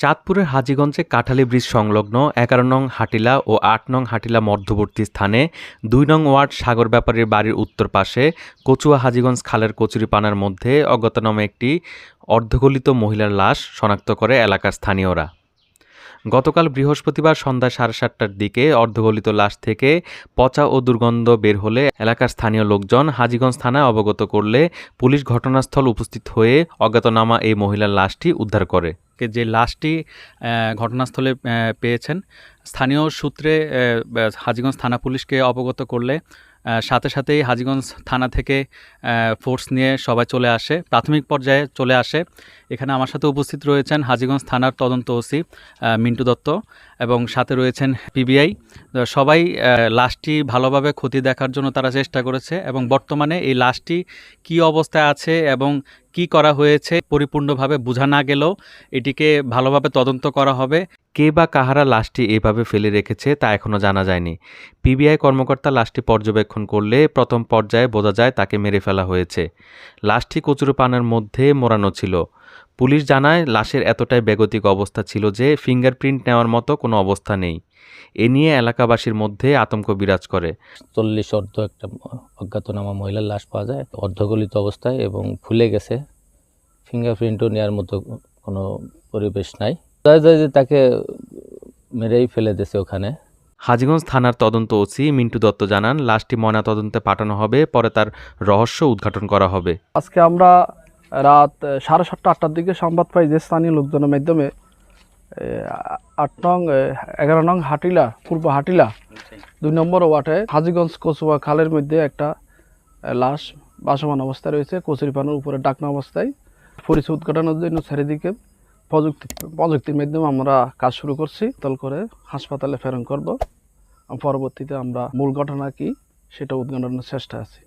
চাঁদপুরের হাজীগঞ্জে কাঠালী ব্রিজ সংলগ্ন এগারো নং হাটিলা ও আট নং হাটিলা মধ্যবর্তী স্থানে দুই নং ওয়ার্ড সাগর ব্যাপারীর বাড়ির উত্তর পাশে কচুয়া হাজীগঞ্জ খালের কচুরিপানার মধ্যে অজ্ঞাতনামা একটি অর্ধগলিত মহিলার লাশ শনাক্ত করে এলাকার স্থানীয়রা। গতকাল বৃহস্পতিবার সন্ধ্যা সাড়ে সাতটার দিকে অর্ধগলিত লাশ থেকে পচা ও দুর্গন্ধ বের হলে এলাকার স্থানীয় লোকজন হাজীগঞ্জ থানায় অবগত করলে পুলিশ ঘটনাস্থল উপস্থিত হয়ে অজ্ঞাতনামা এই মহিলার লাশটি উদ্ধার করে। কে যে লাশটি ঘটনাস্থলে পেয়েছেন। স্থানীয় সূত্রে হাজিগঞ্জ থানা পুলিশকে অবগত করলে সাথে সাথেই হাজিগঞ্জ থানা থেকে ফোর্স নিয়ে সবাই চলে আসে, প্রাথমিক পর্যায়ে চলে আসে। এখানে আমার সাথে উপস্থিত রয়েছেন হাজিগঞ্জ থানার তদন্ত ওসি মিন্টু দত্ত এবং সাথে রয়েছেন পিবিআই। সবাই লাশটি ভালোভাবে ক্ষতি দেখার জন্য তারা চেষ্টা করেছে এবং বর্তমানে এই লাশটি কী অবস্থায় আছে এবং কি করা হয়েছে পরিপূর্ণভাবে বোঝা না গেলেও এটিকে ভালোভাবে তদন্ত করা হবে। কে বা কাহারা লাশটি এভাবে ফেলে রেখেছে তা এখনও জানা যায়নি। পিবিআই কর্মকর্তা লাশটি পর্যবেক্ষণ করলে প্রথম পর্যায়ে বোঝা যায় তাকে মেরে ফেলা হয়েছে। লাশটি কচুরিপানার মধ্যে মোড়ানো ছিল। পুলিশ জানায়, লাশের এতটাই বেগতিক অবস্থা ছিল যে ফিঙ্গারপ্রিন্ট নেওয়ার মতো কোনো অবস্থা নেই। এ নিয়ে এলাকাবাসীর মধ্যে আতঙ্ক বিরাজ করে। চল্লিশ অর্ধ একটা অজ্ঞাতনামা মহিলার লাশ পাওয়া যায়, অর্ধগলিত অবস্থায় এবং ফুলে গেছে। ফিঙ্গারপ্রিন্টও নেওয়ার মতো কোনো পরিবেশ নাই। যায় যায় যে তাকে মেরেই ফেলে দিয়েছে ওখানে। হাজীগঞ্জ থানার তদন্ত ওসি মিন্টু দত্ত জানান লাশটি ময়নাতদন্তে পাঠানো হবে পরে তার রহস্য উদ্ঘাটন করা হবে। আজকে আমরা রাত সাড়ে সাতটা আটটার দিকে সংবাদ পাই যে স্থানীয় লোকজনের মাধ্যমে আট নং এগারো নং হাটিলা পূর্ব হাটিলা দুই নম্বর ওয়ার্ডে হাজিগঞ্জ কচুয়া খালের মধ্যে একটা লাশ বাসমান অবস্থায় রয়েছে কচুরিপানার উপরে ডাকনা অবস্থায়। পরিচয় উদ্ঘাটনের জন্য চারিদিকে প্রযুক্তি প্রযুক্তির মাধ্যমে আমরা কাজ শুরু করছি। তল করে হাসপাতালে প্রেরণ করব। পরবর্তীতে আমরা মূল ঘটনা কি, সেটা উদ্ঘাটনের চেষ্টা আছি।